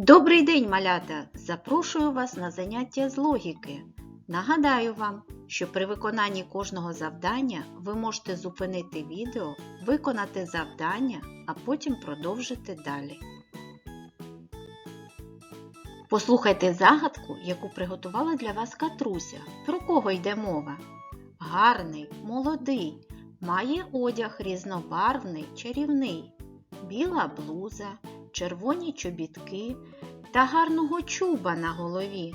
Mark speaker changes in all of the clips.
Speaker 1: Добрий день, малята! Запрошую вас на заняття з логіки. Нагадаю вам, що при виконанні кожного завдання ви можете зупинити відео, виконати завдання, а потім продовжити далі. Послухайте загадку, яку приготувала для вас Катруся. Про кого йде мова? Гарний, молодий, має одяг різнобарвний, чарівний, біла блуза, червоні чобітки та гарного чуба на голові.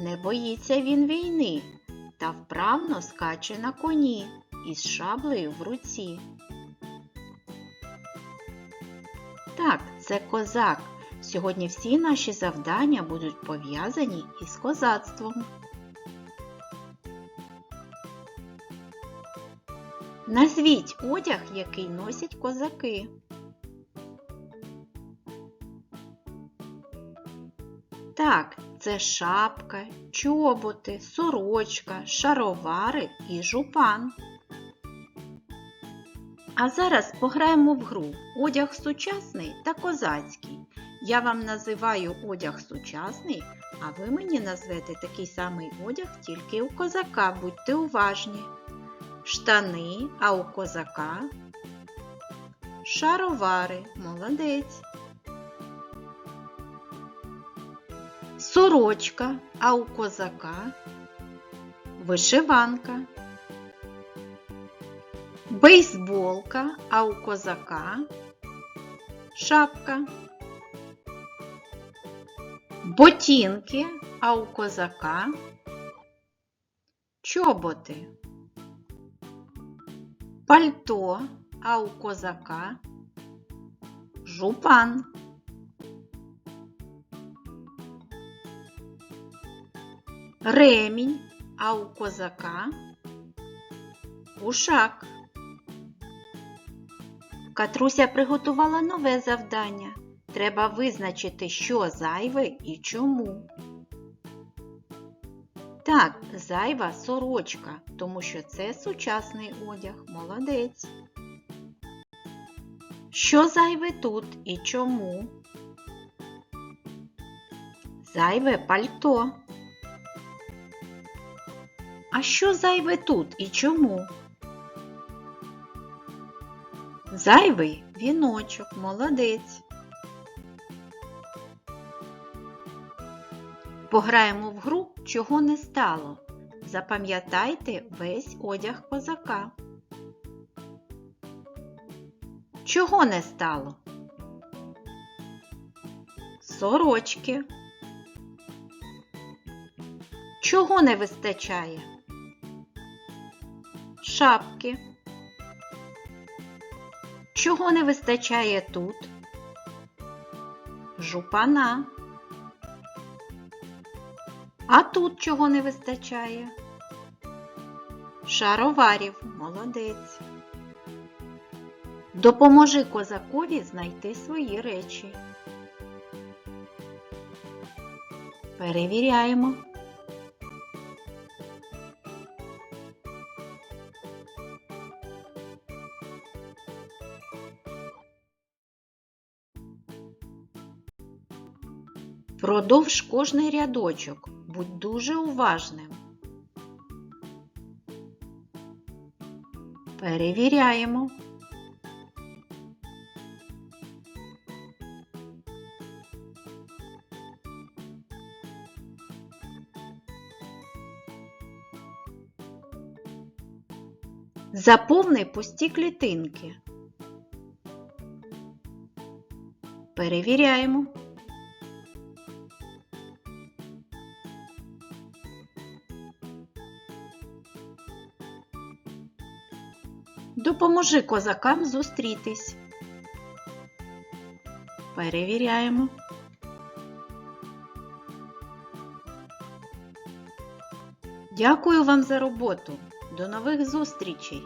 Speaker 1: Не боїться він війни та вправно скаче на коні із шаблею в руці. Так, це козак. Сьогодні всі наші завдання будуть пов'язані із козацтвом. Назвіть одяг, який носять козаки. Так, це шапка, чоботи, сорочка, шаровари і жупан. А зараз пограємо в гру одяг сучасний та козацький. Я вам називаю одяг сучасний, а ви мені назвете такий самий одяг тільки у козака, будьте уважні. Штани, а у козака шаровари, молодець. Сорочка, а у козака вишиванка. Бейсболка, а у козака шапка. Ботинки, а у козака чоботи. Пальто, а у козака жупан. Ремінь, а у козака ушак. Катруся приготувала нове завдання. Треба визначити, що зайве і чому. Так, зайва сорочка, тому що це сучасний одяг. Молодець. Що зайве тут і чому? Зайве пальто. А що зайве тут і чому? Зайвий віночок, молодець. Пограємо в гру, чого не стало. Запам'ятайте весь одяг козака. Чого не стало? Сорочки. Чого не вистачає? Шапки. Чого не вистачає тут? Жупана. А тут чого не вистачає? Шароварів, молодець. Допоможи козакові знайти свої речі. Перевіряємо. Продовж кожний рядочок. Будь дуже уважним. Перевіряємо. Заповни пусті клітинки. Перевіряємо. Допоможи козакам зустрітись. Перевіряємо. Дякую вам за роботу. До нових зустрічей!